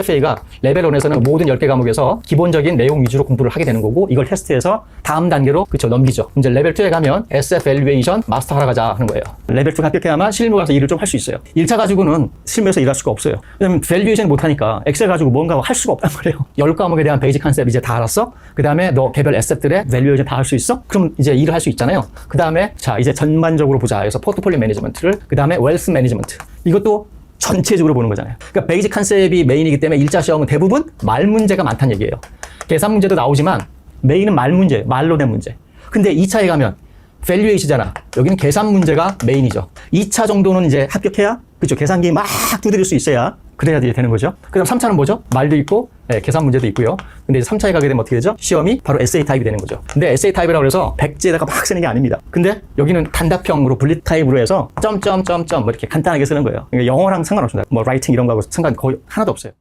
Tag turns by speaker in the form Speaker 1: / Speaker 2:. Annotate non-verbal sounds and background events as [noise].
Speaker 1: CFA가 레벨 1에서는 모든 10개 과목에서 기본적인 내용 위주로 공부를 하게 되는 거고 이걸 테스트해서 다음 단계로 그쵸 넘기죠. 이제 레벨 2에 가면 SF 엘리베이션 마스터 하러 가자 하는 거예요. 레벨 2 합격해야만 실무 가서 일을 좀 할 수 있어요. 1차 가지고는 실무에서 일할 수가 없어요. 왜냐면 밸류에이션 못 하니까 엑셀 가지고 뭔가 할 수가 없단 말이에요. [laughs] 10과목에 대한 베이직 컨셉 이제 다 알았어? 그 다음에 너 개별 에셋들의 밸류에이션 다 할 수 있어? 그럼 이제 일을 할 수 있잖아요. 그 다음에 자 이제 전반적으로 보자. 그래서 포트폴리오 매니지먼트를 그 다음에 웰스 매니지먼트 이것도 전체적으로 보는 거잖아요. 그러니까 베이직 컨셉이 메인이기 때문에 일자 시험은 대부분 말 문제가 많다는 얘기예요. 계산 문제도 나오지만 메인은 말 문제, 말로 된 문제. 근데 2차에 가면 밸류에이시잖아. 여기는 계산 문제가 메인이죠. 2차 정도는 이제 합격해야 그죠? 계산기 막 두드릴 수 있어야 그래야 되는 거죠. 그다음 3차는 뭐죠? 말도 있고 예, 계산 문제도 있고요. 근데 이제 3차에 가게 되면 어떻게 되죠? 시험이 바로 에세이 타입이 되는 거죠. 근데 에세이 타입이라고 해서 백지에다가 막 쓰는 게 아닙니다. 근데 여기는 단답형으로 분리 타입으로 해서 점점점점 뭐 이렇게 간단하게 쓰는 거예요. 그러니까 영어랑 상관없습니다. 뭐 라이팅 이런 거하고 상관 거의 하나도 없어요.